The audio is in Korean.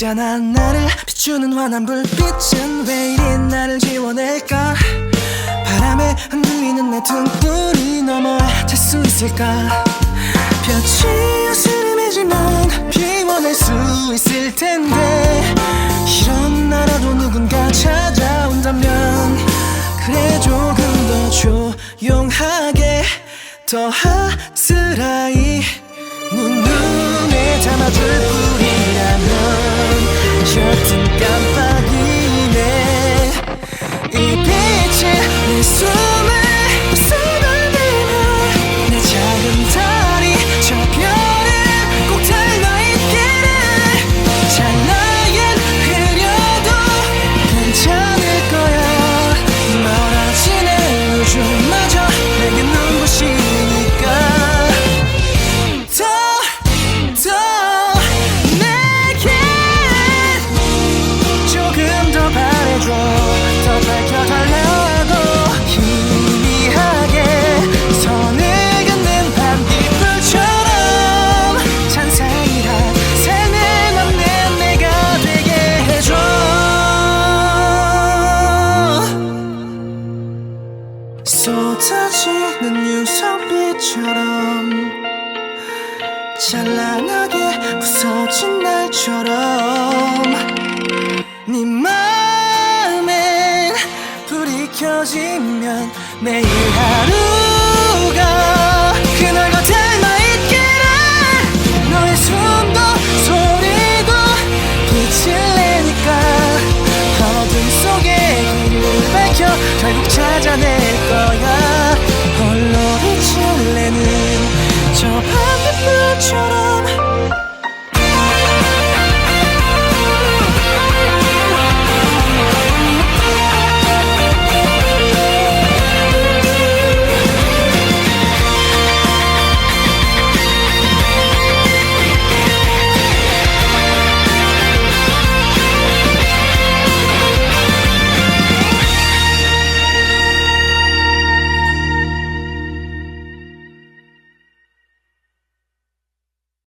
미안한 나를 비추는 환한 불빛은 왜 이리 나를 지워낼까? 바람에 흔들리는 내 등불이 넘어 잘수 있을까? 볕이 어스름해지면 피곤할 수 있을 텐데 이런 나라도 누군가 찾아온다면 그래 조금 더 조용하게 더 아스라이 눈 눈에 담아줄 뿐이라면 treasure 쏟아지는 유성빛처럼 찬란하게 부서진 날처럼 네 마음엔 불이 켜지면 매일 하루가 그날 과 닮아 있기를 너의 숨도 소리도 빛을 내니까 어둠 속에 길을 밝혀 결국 찾아내 try to